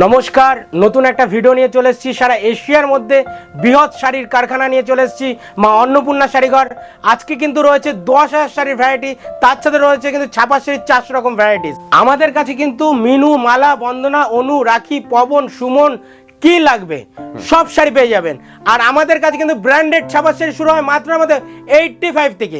নমস্কার, নতুন একটা ভিডিও নিয়ে চলে এসেছি। সারা এশিয়ার মধ্যে বৃহৎ শাড়ির কারখানা নিয়ে চলে এসেছি, মা অন্নপূর্ণা শাড়িঘর। আজকে কিন্তু রয়েছে দশ হাজার শাড়ির ভ্যারাইটি তার সাথে রয়েছে কিন্তু ছাপা শাড়ির চারশো রকম ভ্যারাইটিস আমাদের কাছে কিন্তু মিনু, মালা, বন্দনা, অনু, রাখি, পবন, সুমন কি লাগবে? সব শাড়ি পেয়ে যাবেন। আর আমাদের কাছে কিন্তু ব্র্যান্ডেড ছাপা শাড়ি শুরু হয় মাত্র আমাদের এইটটি ফাইভ থেকে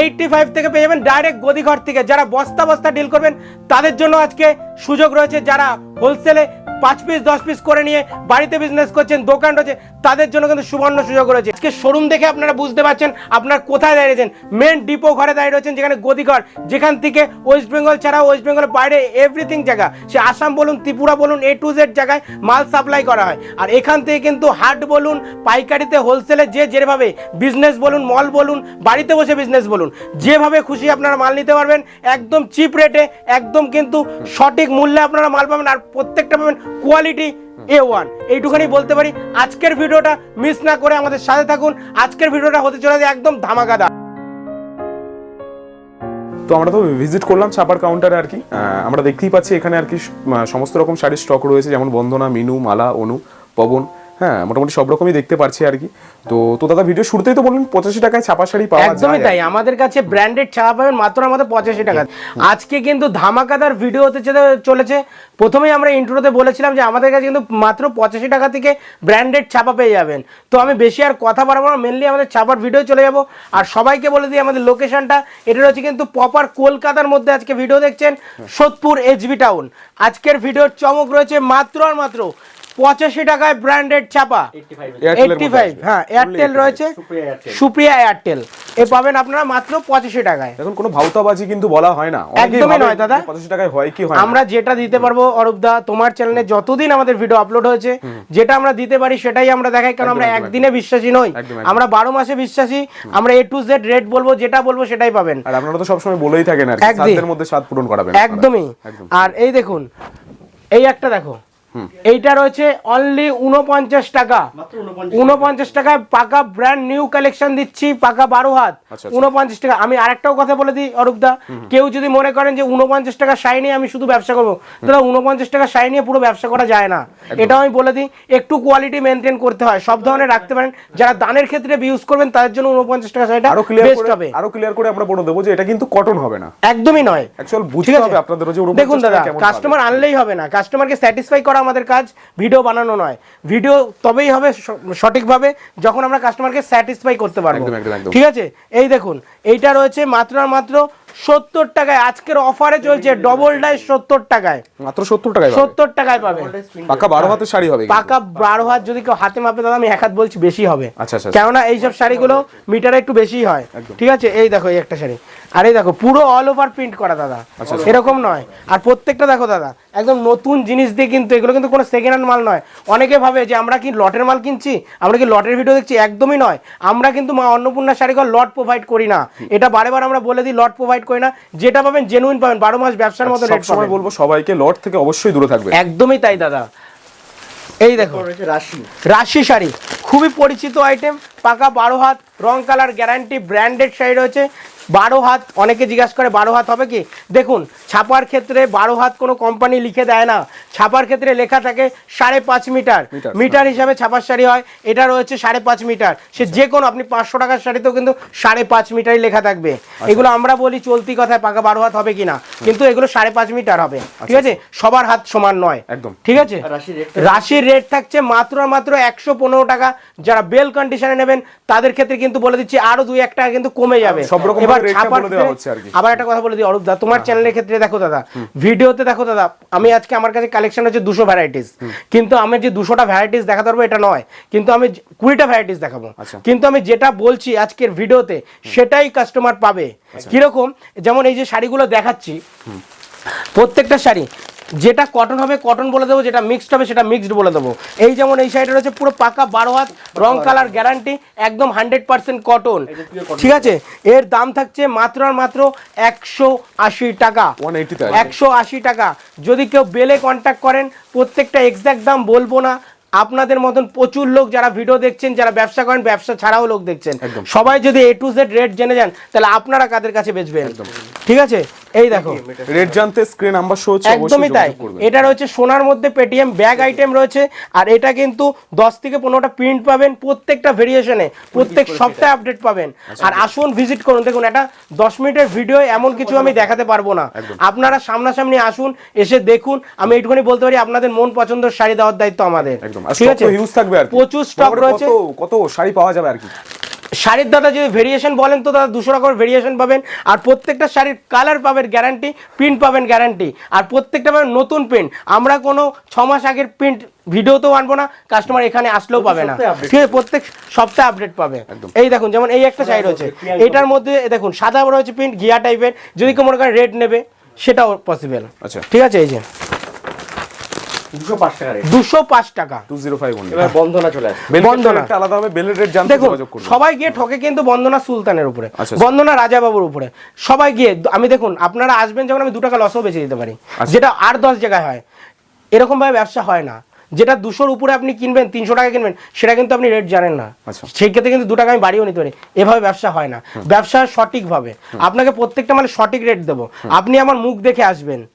এইটটি ফাইভ থেকে পেয়ে যাবেন ডাইরেক্ট গদিঘর থেকে। যারা বস্তা বস্তা ডিল করবেন তাদের জন্য আজকে সুযোগ রয়েছে। যারা হোলসেলে পাঁচ পিস দশ পিস করে নিয়ে বাড়িতে বিজনেস করছেন, দোকান রয়েছে, তাদের জন্য কিন্তু সুবর্ণ সুযোগ রয়েছে। আজকে শোরুম দেখে আপনারা বুঝতে পারছেন আপনার কোথায় দাঁড়িয়েছেন মেন ডিপো ঘরে দাঁড়িয়ে রয়েছেন, যেখানে গদিঘর। যেখান থেকে ওয়েস্ট বেঙ্গল ছাড়া ওয়েস্ট বেঙ্গলের বাইরে এভরিথিং জায়গা। সে আসাম বলুন, ত্রিপুরা বলুন এ টু জেড জায়গায় মাল সাপ্লাই করা হয়। আর এখান থেকে কিন্তু হাট বলুন, পাইকারিতে হোলসেলে যে যেভাবে বিজনেস বলুন মল বলুন, বাড়িতে বসে বিজনেস বলুন, যেভাবে খুশি আপনারা মাল নিতে পারবেন, একদম চিপ রেটে একদম কিন্তু সঠিক মূল্যে আপনারা মাল পাবেন। আর প্রত্যেকটা পাবেন কোয়ালিটি এ ওয়ান এইটুখানি বলতে পারি, আজকের ভিডিওটা মিস না করে আমাদের সাথে থাকুন। আজকের ভিডিওটা হতে চলেছে একদম ধামাকাদা। তো আমরা তো ভিজিট করলাম ছাপার কাউন্টারে আর কি। আমরা দেখতেই পাচ্ছি এখানে আর কি সমস্ত রকম শাড়ির স্টক রয়েছে, যেমন বন্দনা, মিনু, মালা, অনু, পবন। হ্যাঁ মোটামুটি সব রকমই দেখতে পারছি আর কি। তো তো দাদা ভিডিও শুরুতেই তো বললেন পঁচাশি টাকায় ছাপা শাড়ি পাওয়া যায় একদমই তাই। আমাদের কাছে ব্র্যান্ডেড ছাপা পাবেন মাত্র আমাদের পঁচাশি টাকা। আজকে কিন্তু ধামাকাদার ভিডিও হতে চলে- চলেছে। প্রথমেই আমরা ইন্ট্রোতে বলেছিলাম যে আমাদের কাছে কিন্তু মাত্র পঁচাশি টাকা থেকে ব্র্যান্ডেড ছাপা পেয়ে যাবেন। তো আমি বেশি আর কথা বাড়াবো না মেনলি আমাদের ছাপার ভিডিও চলে যাব। আর সবাইকে বলে দিই আমাদের লোকেশনটা এটা রয়েছে কিন্তু প্রপার কলকাতার মধ্যে আজকে ভিডিও দেখছেন সোদপুর এইচবি টাউন আজকের ভিডিওর চমক রয়েছে মাত্র আর মাত্র পঁচাশি টাকায় ব্র্যান্ডেড ছাপা এয়ারটেলের এইটটি ফাইভ হ্যাঁ এয়ারটেল রয়েছে। সুপ্রিয়া এয়ারটেল এ পাবেন আপনারা মাত্র পঁচাশি টাকায়। এখন কোনো ভাউতাবাজি কিন্তু বলা হয় না। একদমই নয় দাদা। পঁচাশি টাকায় হয় কি হয় আমরা যেটা দিতে পারব অরূপদা তোমার চ্যানেলে যতদিন আমাদের ভিডিও আপলোড হয়েছে যেটা আমরা দিতে পারি সেটাই আমরা দেখাই কারণ আমরা একদিনে বিশ্বাসী নই। আমরা বারো মাসে বিশ্বাসী আমরা এ টু জেড রেট বলব যেটা বলব সেটাই পাবেন। আর আপনারা তো সবসময় বলেই থাকেন আর। মধ্যে স্বাদ পূরণ করাবেন একদমই। আর এই দেখুন এই একটা দেখো এইটা রয়েছে অনলি উনপঞ্চাশ টাকা। উনপঞ্চাশ টাকায় পাকা ব্র্যান্ড নিউ কালেকশন দিচ্ছি পাকা বারো হাত। আচ্ছা, আচ্ছা। উনপঞ্চাশ টাকা। আমি আরেকটাও কথা বলে দিই অরূপদা কেউ যদি মনে করেন যে উনপঞ্চাশ টাকা শাড়ি নিয়ে আমি শুধু ব্যবসা করব দাদা উনপঞ্চাশ টাকা শাড়ি নিয়ে পুরো ব্যবসা করা যায় না। এটাও আমি বলে দিই একটু কোয়ালিটি মেনটেন করতে হয়। সব ধরনের রাখতে পারেন। যারা দানের ক্ষেত্রে ইউজ করবেন তাদের জন্য উনপঞ্চাশ টাকা শাড়িটা আরও ক্লিয়ার হবে। আরও ক্লিয়ার করে আমরা বলে দেবো যে এটা কিন্তু কটন হবে না। একদমই নয়। বুঝতে হবে 49 দেখুন দাদা কাস্টমার আনলেই হবে না। কাস্টমারকে স্যাটিসফাই করা আমাদের কাজ ভিডিও বানানো নয়। ভিডিও তবেই হবে সঠিকভাবে যখন আমরা কাস্টমারকে স্যাটিসফাই করতে পারব। ঠিক আছে? এই দেখুন এইটা রয়েছে মাত্র মাত্র সত্তর টাকায় আজকের অফারে চলছে ডবল ডাই সত্তর টাকায়। মাত্র সত্তর টাকায় সত্তর টাকায় পাবেন পাকা বারো হাতের শাড়ি হবে পাকা বারো হাত যদি কেউ হাতে মাপে দাদা আমি এক হাত বলছি বেশি হবে। আচ্ছা, আচ্ছা, কেননা এইসব শাড়িগুলো মিটারে একটু বেশি হয়। ঠিক আছে? এই দেখো এই একটা শাড়ি। আর এই দেখো পুরো অল ওভার প্রিন্ট করা দাদা। আচ্ছা, এরকম নয়। আর প্রত্যেকটা দেখো দাদা একদম নতুন জিনিস দিয়ে কিন্তু এগুলো কিন্তু কোনো সেকেন্ড হ্যান্ড মাল নয়। অনেকে ভাবে যে আমরা কি লটের মাল কিনছি? আমরা কি লটের ভিডিও দেখছি? একদমই নয়। আমরা কিন্তু মা অন্নপূর্ণা শাড়িঘর লট প্রোভাইড করি না। এটা বারে বার আমরা বলে দিই লট প্রোভাইড করি না। যেটা পাবেন জেনুইন পাবেন। বারো মাস ব্যবসার মতো রেট সময় পাবেন। বলব সবাইকে লট থেকে অবশ্যই দূরে থাকবে। একদমই তাই দাদা। এই দেখো রাশি। রাশি শাড়ি। খুবই পরিচিত আইটেম পাকা বারো হাত রং কালার গ্যারান্টি ব্র্যান্ডেড শাড়ি রয়েছে। বারো হাত অনেকে জিজ্ঞাসা করে বারো হাত হবে কি? দেখুন ছাপার ক্ষেত্রে বারো হাত কোনো কোম্পানি লিখে দেয় না। ছাপার ক্ষেত্রে লেখা থাকে সাড়ে পাঁচ মিটার। মিটার, মিটার হিসাবে ছাপার শাড়ি হয়। এটা রয়েছে সাড়ে পাঁচ মিটার। সে যে কোনো আপনি পাঁচশো টাকার শাড়িতেও কিন্তু সাড়ে পাঁচ মিটারই লেখা থাকবে। এগুলো আমরা বলি চলতি কথায় পাকা বারো হাত হবে কিনা। কিন্তু এগুলো সাড়ে পাঁচ মিটার হবে। ঠিক আছে? সবার হাত সমান নয়। একদম। ঠিক আছে? রাশির রেট থাকছে মাত্র মাত্র একশো পনেরো টাকা। যারা বেল কন্ডিশনে নেবেন তাদের ক্ষেত্রে কিন্তু বলে দিচ্ছি আরও দুই এক টাকা কিন্তু কমে যাবে। সব রকম ছাপার। আবার একটা কথা বলে দিই অরূপ দা তোমার চ্যানেলের ক্ষেত্রে দেখো দাদা ভিডিওতে দেখো দাদা আমি আজকে আমার কাছে কালেকশন হচ্ছে দুশো ভ্যারাইটিস কিন্তু আমি যে দুশোটা ভ্যারাইটিস দেখাতে পারব এটা নয়। কিন্তু আমি কুড়িটা ভ্যারাইটিস দেখাবো। আচ্ছা। কিন্তু আমি যেটা বলছি আজকের ভিডিওতে সেটাই কাস্টমার পাবে। কীরকম? যেমন এই যে শাড়িগুলো দেখাচ্ছি প্রত্যেকটা শাড়ি যেটা কটন হবে কটন বলে দেবো যেটা মিক্সড হবে সেটা মিক্সড বলে দেবো। এই যেমন এই সাইডের রয়েছে পুরো পাকা বারো হাত রং কালার গ্যারান্টি একদম হান্ড্রেড পার্সেন্ট কটন ঠিক আছে? এর দাম থাকছে মাত্র আর মাত্র একশো আশি টাকা। 180 টাকা। একশো আশি টাকা। যদি কেউ বেলে কন্ট্যাক্ট করেন প্রত্যেকটা এক্সাক্ট দাম বলব না। আপনাদের মতন প্রচুর লোক যারা ভিডিও দেখছেন যারা ব্যবসা করেন ব্যবসা ছাড়াও লোক দেখছেন। সবাই যদি এ টু জেড রেট জেনে যান তাহলে আপনারা কাদের কাছে বেচবেন? ঠিক আছে? এই দেখো। রেট জানতে স্ক্রিন নাম্বার শো হচ্ছে একদমই তাই। এটা রয়েছে সোনার মধ্যে পেটিএম ব্যাগ আইটেম রয়েছে আর এটা কিন্তু দশ থেকে পনেরোটা প্রিন্ট পাবেন প্রত্যেকটা ভেরিয়েশনে প্রত্যেক সপ্তাহে আপডেট পাবেন। আচ্ছা। আর আসুন ভিজিট করুন। দেখুন একটা দশ মিনিটের ভিডিও এমন কিছু আমি দেখাতে পারব না। আপনারা সামনাসামনি আসুন এসে দেখুন। আমি এইটুকুনি বলতে পারি আপনাদের মন পছন্দের শাড়ি দেওয়ার দায়িত্ব আমাদের। একদম। ঠিক আছে? তো হিউজ থাকবে আর কি। প্রচুর স্টক রয়েছে। কত কত শাড়ি পাওয়া যাবে আর কি? শাড়ির দাদা যদি ভেরিয়েশন বলেন তো দাদা দুশো রকমের ভেরিয়েশন পাবেন। আর প্রত্যেকটা শাড়ির কালার পাবেন গ্যারান্টি প্রিন্ট পাবেন গ্যারান্টি আর প্রত্যেকটা পাবেন নতুন প্রিন্ট আমরা কোনো ছ মাস আগের প্রিন্ট ভিডিওতেও আনব না কাস্টমার এখানে আসলেও পাবে না। ঠিক আছে? প্রত্যেক সপ্তাহে আপডেট পাবে। এই দেখুন যেমন এই একটা শাড়ি রয়েছে। এটার মধ্যে দেখুন সাদা রয়েছে প্রিন্ট গিয়া টাইপের যদি কেউ মনে করেন রেড নেবে সেটাও পসিবল আচ্ছা। ঠিক আছে এই যে। দুশো পাঁচ টাকা রেট দুশো পাঁচ টাকা। টু জিরো ফাইভ ওয়ান এবার বন্ধনা চলে আসে বন্ধনা একটা আলাদা হবে বেলের রেট জানতে যোগাযোগ সবাই গিয়ে ঠকে কিন্তু বন্দনা সুলতানের উপরে আচ্ছা। বন্দনা রাজাবাবুর উপরে। সবাই গিয়ে আমি দেখুন আপনারা আসবেন যখন আমি দু টাকা লসও বেঁচে দিতে পারি। আচ্ছা। যেটা আর দশ জায়গায় হয়। এরকম ভাবে ব্যবসা হয় না। যেটা দুশোর উপরে আপনি কিনবেন তিনশো টাকা কিনবেন সেটা কিন্তু আপনি রেট জানেন না। আচ্ছা। সেই ক্ষেত্রে কিন্তু দু টাকা আমি বাড়িও নিতে পারি। এভাবে ব্যবসা হয় না। ব্যবসা সঠিকভাবে। আপনাকে প্রত্যেকটা মানে সঠিক রেট দেবো। আপনি আমার মুখ দেখে আসবেন।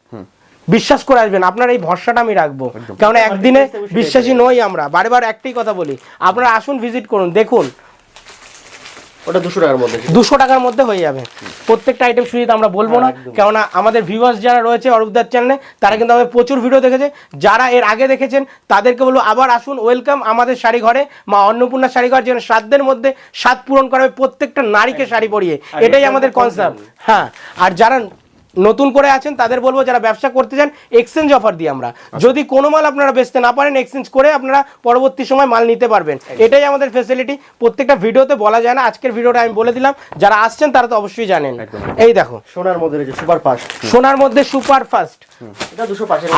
বিশ্বাস করে আসবেন আপনার এই ভরসাটা আমি রাখব। কারণ একদিনে বিশ্বাসী নই আমরা। বারে বার একটাই কথা বলি আপনারা আসুন ভিজিট করুন দেখুন। ওটা দুশো টাকার মধ্যে। দুশো টাকার মধ্যে হয়ে যাবে। প্রত্যেকটা আইটেম শুধু আমরা বলব না কেননা আমাদের ভিউয়ার্স যারা রয়েছে অরূপদার চ্যানেলে তারা কিন্তু আমাদের প্রচুর ভিডিও দেখেছে। যারা এর আগে দেখেছেন তাদেরকে বলব আবার আসুন ওয়েলকাম আমাদের শাড়ি ঘরে মা অন্নপূর্ণা শাড়ি ঘর যেন সাধ্যের মধ্যে স্বাদ পূরণ করা হবে প্রত্যেকটা নারীকে শাড়ি পরিয়ে। এটাই আমাদের কনসেপ্ট হ্যাঁ আর যারা নতুন করে আছেন তাদের বলব যারা ব্যবসা করতে চান এক্সচেঞ্জ অফার দিই আমরা। যদি কোনো মাল আপনারা বেচতে না পারেন এক্সচেঞ্জ করে আপনারা পরবর্তী সময় মাল নিতে পারবেন। এটাই আমাদের ফেসিলিটি প্রত্যেকটা ভিডিওতে বলা যায় না আজকের ভিডিওটা আমি বলে দিলাম। যারা আসছেন তারা তো অবশ্যই জানেন। এই দেখো। সোনার মধ্যে সুপার ফাস্ট সোনার মধ্যে সুপার ফাস্ট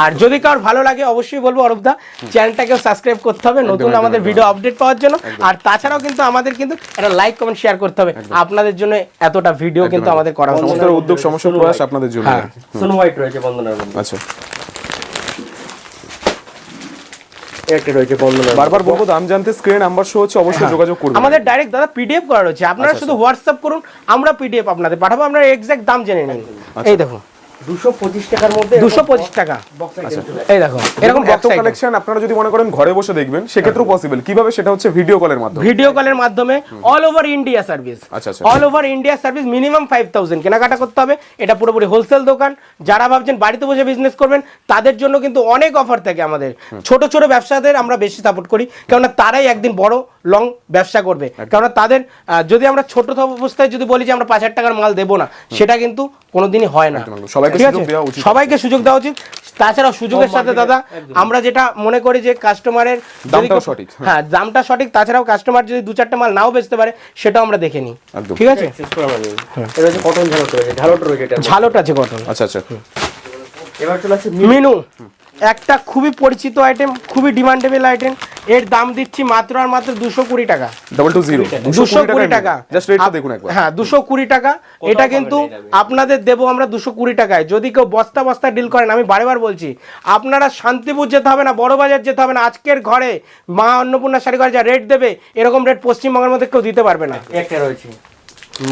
আর যদি কারোর ভালো লাগে অবশ্যই বলব অরূপদা চ্যানেলটাকে সাবস্ক্রাইব করতে হবে নতুন আমাদের ভিডিও আপডেট পাওয়ার জন্য। আর তাছাড়াও কিন্তু আমাদের কিন্তু একটা লাইক কমেন্ট শেয়ার করতে হবে। আপনাদের জন্য এতটা ভিডিও কিন্তু আমাদের করা হচ্ছে উদ্যোগ সমস্যা প্রয়াস আপনাদের হ্যাঁ সোনো হোয়াইট রয়েছে বন্দনার মধ্যে। আচ্ছা। একটা রয়েছে বন্দনা বারবার বলব দাম জানতে স্ক্রিন নাম্বার শো হচ্ছে অবশ্যই হ্যাঁ। যোগাযোগ করুন আমাদের ডাইরেক্ট দাদা পিডিএফ করা রয়েছে আপনারা আচ্ছা, শুধু আচ্ছা। হোয়াটসঅ্যাপ করুন আমরা পিডিএফ আপনাদের পাঠাবো আমরা এক্সাক্ট দাম জেনে নিন আচ্ছা। এই দেখুন। তাদের জন্য কিন্তু অনেক অফার থাকে আমাদের। ছোট ছোট ব্যবসাদের আমরা বেশি সাপোর্ট করি কেননা তারাই একদিন বড় লং ব্যবসা করবে। কেননা তাদের যদি আমরা ছোট অবস্থায় যদি বলি যে আমরা পাঁচ হাজার টাকার মাল দেবো না সেটা কিন্তু কোনোদিনই হয় না। সবাই ঠিক আছে? সবাইকে সুযোগ দেওয়া উচিত। তাছাড়া সুযোগের সাথে দাদা আমরা যেটা মনে করি যে কাস্টমারের দামটাও সঠিক। হ্যাঁ। দামটা সঠিক তাছাড়াও কাস্টমার যদি দু চারটা মাল নাও বেচতে পারে সেটাও আমরা দেখে নিই। ঠিক আছে? রয়েছে ঝালট আছে কটন আচ্ছা আচ্ছা। এবার চলে আসছে মিনু একটা খুবই পরিচিত আইটেম খুবই ডিমান্ডেবল আইটেম এর দাম দিচ্ছি মাত্র আর মাত্র দুশো কুড়ি টাকা। ডাবল টু জিরো দুশো কুড়ি টাকা। জাস্ট রেটটা দেখুন একবার। হ্যাঁ দুশো কুড়ি টাকা। এটা কিন্তু আপনাদের দেবো আমরা দুশো কুড়ি টাকায়। যদি কেউ বস্তা বস্তা ডিল করেন আমি বারবার বলছি আপনারা শান্তিপুর যেতে হবে না বড় বাজার যেতে হবে না আজকের ঘরে মা অন্নপূর্ণা শাড়ি ঘরে যা রেট দেবে এরকম রেট পশ্চিমবঙ্গের মধ্যে কেউ দিতে পারবে না। একটা রয়েছে।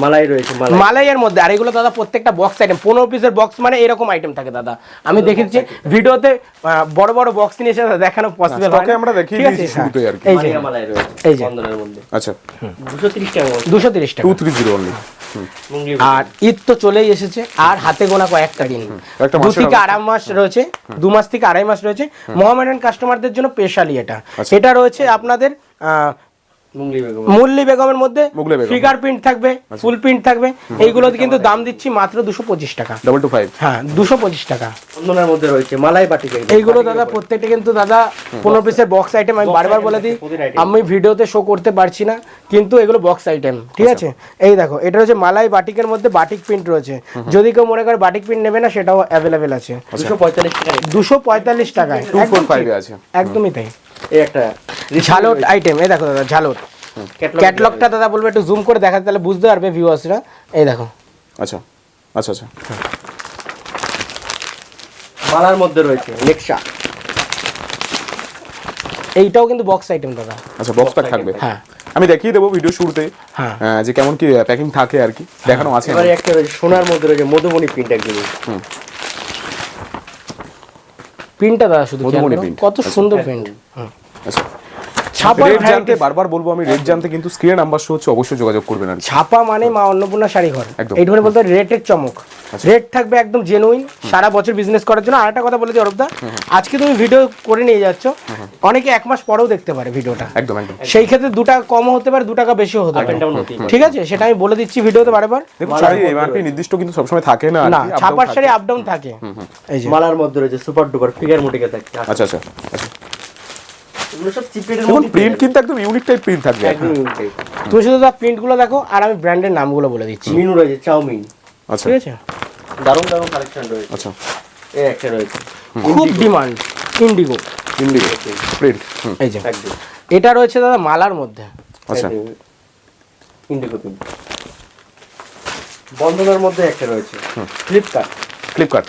মালাই রয়েছে মালাইয়ের মধ্যে আর এগুলো দাদা প্রত্যেকটা বক্স আইটেম পনেরো পিসের বক্স মানে এরকম আইটেম থাকে দাদা। আমি দেখেছি ভিডিওতে বড় বড় বক্স নিয়ে এসে দেখানো পসিবল stock আমরা দেখিয়ে দিয়েছি শুরুতেই আর কি। এই যে মালাই রয়েছে এই যে। মধ্যে। আচ্ছা। দুশো তিরিশ টাকার মধ্যে দুশো তিরিশ টাকা। টু থ্রি জিরো অনলি আর ঈদ তো চলেই এসেছে আর হাতে গোনা কয়েকটা দিন দু থেকে। আড়াই মাস রয়েছে দু মাস থেকে আড়াই মাস রয়েছে। মোহামেডান কাস্টমারদের জন্য স্পেশালি এটা। আচ্ছা। এটা রয়েছে আপনাদের মুল্লি বেগমের মধ্যে ফিগার প্রিন্ট থাকবে ফুল প্রিন্ট থাকবে। এইগুলোতে কিন্তু দাম দিচ্ছি মাত্র দুশো পঁচিশ টাকা। ডাবল টু ফাইভ হ্যাঁ দুশো পঁচিশ টাকা। বন্ধনের মধ্যে রয়েছে মালাই বাটিক এইগুলো দাদা প্রত্যেকটা কিন্তু দাদা পনেরো পিসের বক্স আইটেম আমি বারবার বলে দিই আমি ভিডিওতে শো করতে পারছি না কিন্তু এগুলো বক্স আইটেম ঠিক আছে? এই দেখো এটা হচ্ছে মালাই বাটিকের মধ্যে বাটিক প্রিন্ট রয়েছে। যদি কেউ মনে করে বাটিক প্রিন্ট নেবে না সেটাও অ্যাভেলেবেল আছে। দুশো পঁয়তাল্লিশ টাকা দুশো পঁয়তাল্লিশ টাকায়। একদমই তাই। এই একটা ঝালট আইটেম এই দেখো দাদা ঝালট। ক্যাটলগটা দাদা বলব একটু জুম করে দেখাতে তাহলে বুঝতে পারবে ভিউয়ার্সরা এই দেখো। আচ্ছা আচ্ছা আচ্ছা। মালার মধ্যে রয়েছে নেক্সা এইটাও কিন্তু বক্স আইটেম দাদা। আচ্ছা বক্স প্যাক থাকবে। হ্যাঁ। আমি দেখিয়ে দেবো ভিডিও শুরুতে হ্যাঁ। যে কেমন কি প্যাকিং থাকে আর কি। দেখানো আছে। এবারে একটা রয়েছে সোনার মধ্যে রয়েছে মধুবনী প্রিন্ট একদম। প্রিন্টটা দাদা শুধু মধুমণি print। কত সুন্দর প্রিন্ট আচ্ছা। ছাপা রেট জানতে বারবার বলব আমি রেট জানতে কিন্তু স্ক্রিনে নাম্বার শো হচ্ছে অবশ্যই যোগাযোগ করবেন আর ছাপা মানে মা অন্নপূর্ণা শাড়ি ঘর একদম। বলতে রেটের চমক। রেট থাকবে একদম জেনুইন সারা বছর বিজনেস করার জন্য। আর একটা কথা বলেছি অরূপদা। আজকে তুমি ভিডিও করে নিয়ে যাচ্ছ। অনেকে এক মাস পরেও দেখতে পারে ভিডিওটা একদম একদম। সেই ক্ষেত্রে দু টাকা কম হতে পারে দু টাকা বেশি হতে পারে। ঠিক আছে? সেটা আমি বলে দিচ্ছি ভিডিওতে বারবার। দেখুন শাড়ি এমআরপি নির্দিষ্ট কিন্তু সবসময় থাকে না ছাপার শাড়ি আপ ডাউন থাকে। এই যে। মালার মধ্যে রয়েছে সুপার ডুপার ফিগার মোটিকে আচ্ছা আচ্ছা আচ্ছা। এগুলো সব প্রিন্ট কিন্তু একদম ইউনিক টাইপ প্রিন্ট থাকবে একদম। তুমি শুধু প্রিন্টগুলো দেখো আর আমি ব্র্যান্ডের নামগুলো বলে দিচ্ছি। মিনু রয়েছে চাউমিন। আচ্ছা। ঠিক আছে? দারুণ দারুণ কালেকশন রয়েছে। আচ্ছা। এই একটা রয়েছে। খুব ডিমান্ড ইন্ডিগো ইন্ডিগো প্রিন্ট এই যে। একদম। এটা রয়েছে দাদা মালার মধ্যে। আচ্ছা। ইন্ডিগো প্রিন্ট বন্ধনের মধ্যে একটা রয়েছে। ফ্লিপকার্ট ফ্লিপকার্ট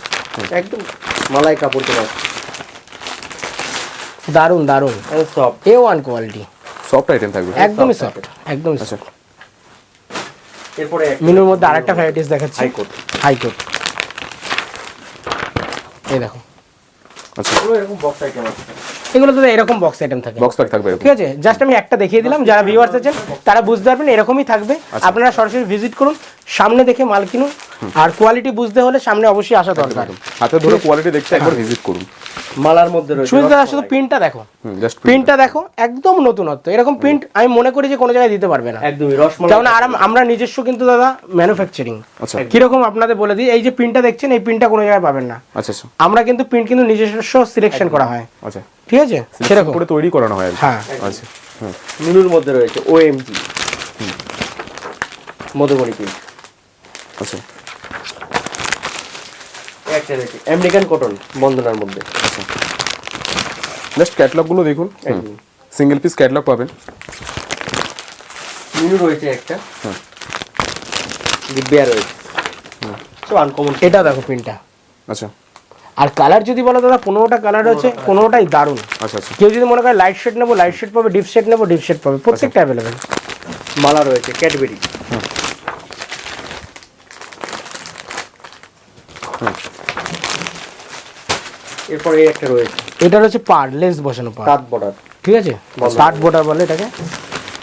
একদম মালাই কাপড় দারুণ দারুণ soft A one quality soft item থাকবে। একদমই সফট একদমই আচ্ছা। সফট এরপরে মিনুর মধ্যে আরেকটা ভ্যারাইটিস দেখাচ্ছি। হাইকোর্ট হাইকোট এই দেখো। আচ্ছা। পুরো এরকম বক্স আইটেম আছে। এগুলো তো এরকম বক্স আইটেম থাকে। বক্স প্যাক থাকবে ঠিক আছে? জাস্ট আমি একটা দেখিয়ে দিলাম। যারা ভিউয়ার্স আছেন তারা বুঝতে পারবেন এরকমই থাকবে। আপনারা সরাসরি ভিজিট করুন সামনে দেখে মাল কিনুন। আর কোয়ালিটি বুঝতে হলে সামনে অবশ্যই আসা দরকার। হাতে ধরে কোয়ালিটি দেখতে একবার ভিজিট করুন। মালার মধ্যে রয়েছে দাদা শুধু প্রিন্টটা দেখো। জাস্ট প্রিন্টটা দেখো একদম নতুনত্ব। এরকম প্রিন্ট আমি মনে করি যে কোনো জায়গায় দিতে পারবে না। একদমই রসমালাই আর আমরা নিজস্ব কিন্তু দাদা ম্যানুফ্যাকচারিং আচ্ছা। কীরকম আপনাদের বলে দিই এই যে প্রিন্টটা দেখছেন এই প্রিন্টটা কোনো জায়গায় পাবেন না। আচ্ছা আচ্ছা। আমরা কিন্তু প্রিন্ট কিন্তু নিজস্ব সিলেকশন করা হয়। আচ্ছা। ঠিক আছে? সেরকম। করে তৈরি করানো হয়। হ্যাঁ। আচ্ছা। মিনুর মধ্যে রয়েছে ওএমজি মধুবনী প্রিন্ট আচ্ছা। একটা আমেরিকান কটন বন্ধনার মধ্যে। জাস্ট ক্যাটলগুলো দেখুন। সিঙ্গেল পিস ক্যাটলগ পাবেন। মিনু রয়েছে একটা। দিব্যা রয়েছে। সব আনকমন এটা দেখো প্রিন্টটা আচ্ছা। আর কালার যদি বলো দাদা পনেরোটা কালার রয়েছে পনেরোটাই দারুণ। আচ্ছা আচ্ছা। কেউ যদি মনে করে লাইট শেড নেব লাইট শেড পাবে ডিপ শেড নেব ডিপ শেড পাবে প্রত্যেকটা অ্যাভেলেবেল মালা রয়েছে ক্যাডবেরি এরপরে একটা রয়েছে। এটা রয়েছে পার লেন্স বসানো পার বর্ডার। ঠিক আছে? স্টার্ট বোটার বলে এটাকে।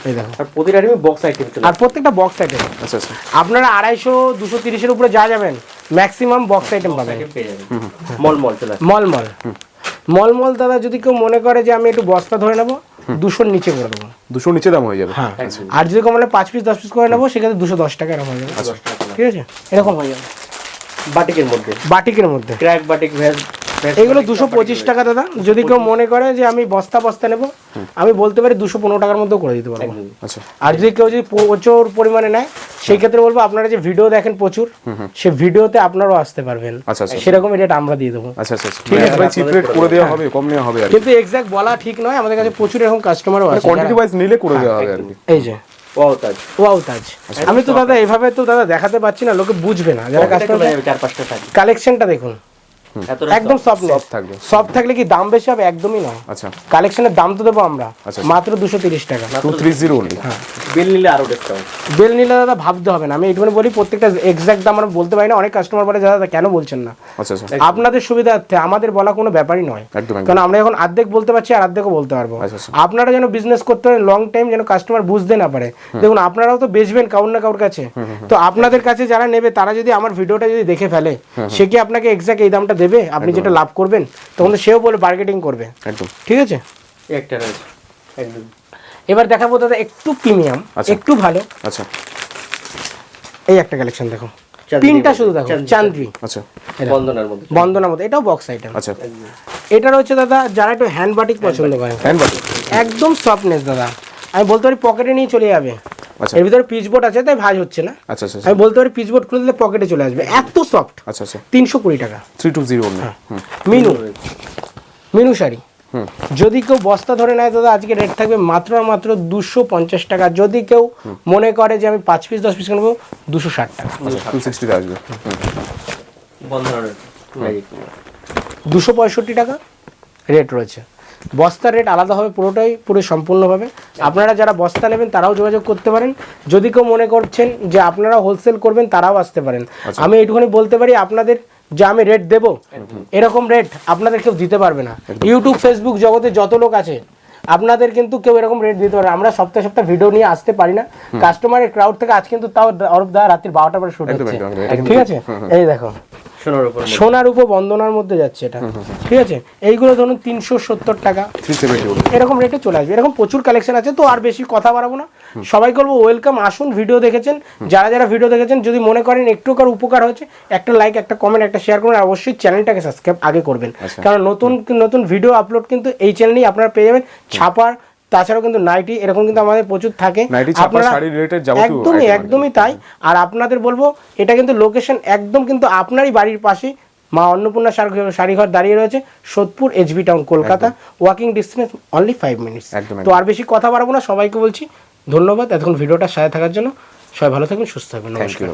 এই দেখো। আর প্রতিটা আইটেমে বক্স আইটেম আর প্রত্যেকটা বক্স আইটেম আচ্ছা আচ্ছা। আপনারা আড়াইশো দুশো তিরিশের উপরে যা যাবেন ম্যাক্সিমাম বক্স আইটেম পাবেন। আইটেম পেয়ে যাবেন। মল মল চলে আসে। মল মল মল মল দাদা যদি কেউ মনে করে যে আমি একটু বস্তা ধরে নেব দুশোর নিচে করে দেবো। দুশো নিচে দাম হয়ে যাবে। হ্যাঁ। আর যদি কেউ মানে পাঁচ পিস দশ পিস করে নেব সেক্ষেত্রে দুশো দশ টাকা এরকম হয়ে যাবে। দশ টাকা। ঠিক আছে? এরকম হয়ে যাবে। বাটিকের মধ্যে। বাটিকের মধ্যে। ক্র্যাক বাটিক ভ্যাজ এগুলো দুশো পঁচিশ টাকা দাদা। যদি কেউ মনে করে যে আমি বস্তা বস্তা নেব আমি বলতে পারি দুশো পনেরো টাকার মধ্যেও করে দিতে পারব। আচ্ছা। আর যদি কেউ যদি প্রচুর পরিমাণে নেয় সেই ক্ষেত্রে বলব আপনারা যে ভিডিও দেখেন প্রচুর সে ভিডিওতে আপনারাও আসতে পারবেন। আচ্ছা আচ্ছা সেরকম রেট আমরা দিয়ে দেবো। আচ্ছা আচ্ছা ঠিক আছে ভাই চিপ রেট করে দেওয়া হবে কম নেওয়া হবে কিন্তু এক্সাক্ট বলা ঠিক নয় আমাদের কাছে প্রচুর এরকম কাস্টমারও আছে কোয়ান্টিটি যারা- ওয়াইজ নিলে করে দেওয়া হবে আর কি। এই যে। তাজ আমি তো দাদা এভাবে তো দাদা দেখাতে পারছি না লোকে বুঝবে না। যারা কাস্টমার যাবে চার পাঁচটা কালেকশনটা দেখুন। একদম সফট সফট থাকবে। সফট থাকলে কি দাম বেশি হবে? একদমই নয়। আচ্ছা। কালেকশনের দাম তো দেবো আমরা। আচ্ছা। মাত্র দুশো তিরিশ টাকা। টু থ্রি জিরো বিল নিলে আরও ডিসকাউন্ট বেল নিলে দাদা ভাবতে হবে না। আমি এইটুকুনি বলি প্রত্যেকটা এক্সাক্ট দাম আমরা বলতে পারি না। অনেক কাস্টমার বলে দাদা কেন বলছেন না? আচ্ছা আচ্ছা। আপনাদের সুবিধার্থে আমাদের বলা কোনো ব্যাপারই নয়। কারণ আমরা এখন অর্ধেক বলতে পারছি আর অর্ধেকও বলতে পারব। আচ্ছা, আচ্ছা। আপনারা যেন বিজনেস করতে পারেন লং টাইম যেন কাস্টমার বুঝতে না পারে। দেখুন আপনারাও তো বেচবেন কাউর না কাউর কাছে। তো আপনাদের কাছে যারা নেবে তারা যদি আমার ভিডিওটা যদি দেখে ফেলে সে কি আপনাকে এক্সাক্ট এই দামটা দেবে আপনি যেটা লাভ করবেন তখন তো সেও বলে মার্কেটিং করবে। একদম। ঠিক আছে? এই একটা রয়েছে। একদম। এবার দেখাবো দাদা একটু প্রিমিয়াম আচ্ছা। একটু ভালো। আচ্ছা। এই একটা কালেকশন দেখো। তিনটা শুধু দেখো চাঁদনি। চান্দ্রি আচ্ছা। বন্ধনার মধ্যে। বন্দনার মতো এটাও বক্স আইটেম আচ্ছা। এটা রয়েছে দাদা যারা একটু হ্যান্ড বাটিক পছন্দ করে। হ্যান্ড বাটি একদম সফটনেস দাদা। আমি বলতে পারি পকেটে নিয়ে চলে যাবে। আচ্ছা। এর ভিতরে পিচ বোর্ড আছে তাই ভাজ হচ্ছে না। আচ্ছা আচ্ছা আমি বলতে পারি পিচ বোর্ড খুলে দিলে পকেটে চলে আসবে। এত সফট আচ্ছা আচ্ছা। তিনশো কুড়ি টাকা। Three two zero Minu. Minu sari. হুম। যদি কেউ বস্তা ধরে নেয় দাদা আজকে রেট থাকবে মাত্র মাত্র দুশো পঞ্চাশ টাকা। যদি কেউ মনে করে যে আমি পাঁচ পিস দশ পিস নেব দুশো ষাট টাকা। আচ্ছা আসবে। দুশো পঁয়ষট্টি টাকা রেট রয়েছে। বস্তার রেট আলাদা হবে পুরোটাই পুরো সম্পূর্ণভাবে। আপনারা যারা বস্তা নেবেন তারাও যোগাযোগ করতে পারেন। যদি কেউ মনে করছেন যে আপনারা হোলসেল করবেন তারাও আসতে পারেন। আমি এইটুখানি বলতে পারি আপনাদের যে আমি রেট দেবো এরকম রেট আপনাদের কেউ দিতে পারবে না। ইউটিউব ফেসবুক জগতে যত লোক আছে আপনাদের কিন্তু কেউ এরকম রেট দিতে পারে। আমরা সপ্তাহে সপ্তাহে ভিডিও নিয়ে আসতে পারি না। কাস্টমারের ক্রাউড থেকে আজ কিন্তু তাও অরূপ দা রাত্রি বারোটা পরে শুট হচ্ছে। ঠিক আছে? এই দেখো। সোনার উপর সোনার উপর বন্দনার মধ্যে যাচ্ছে এটা। ঠিক আছে? এইগুলো ধরুন তিনশো সত্তর টাকা। এরকম রেটে চলে আসবে। এরকম প্রচুর কালেকশন আছে তো আর বেশি কথা বাড়াবো না। সবাই বলব ওয়েলকাম আসুন ভিডিও দেখেছেন। যারা যারা ভিডিও দেখেছেন যদি মনে করেন একটু কার উপকার হয়েছে একটা লাইক একটা কমেন্ট একটা শেয়ার করুন আর অবশ্যই চ্যানেলটাকে সাবস্ক্রাইব আগে করবেন। আচ্ছা। কারণ নতুন নতুন ভিডিও আপলোড কিন্তু এই চ্যানেলেই আপনারা পেয়ে যাবেন। ছাপার তাছাড়াও কিন্তু নাইটি এরকম কিন্তু আমাদের প্রচুর থাকে। আপনারা একদমই একদমই তাই। আর আপনাদের বলব এটা কিন্তু লোকেশন একদম কিন্তু আপনারই বাড়ির পাশে মা অন্নপূর্ণা শাড়ি- শাড়িঘর দাঁড়িয়ে রয়েছে Sodepur HB town Kolkata. Walking distance only five minutes তো আর বেশি কথা বাড়াবো না সবাইকে বলছি ধন্যবাদ। এতক্ষণ ভিডিওটা সাথে থাকার জন্য। সবাই ভালো থাকবেন সুস্থ থাকবেন। নমস্কার।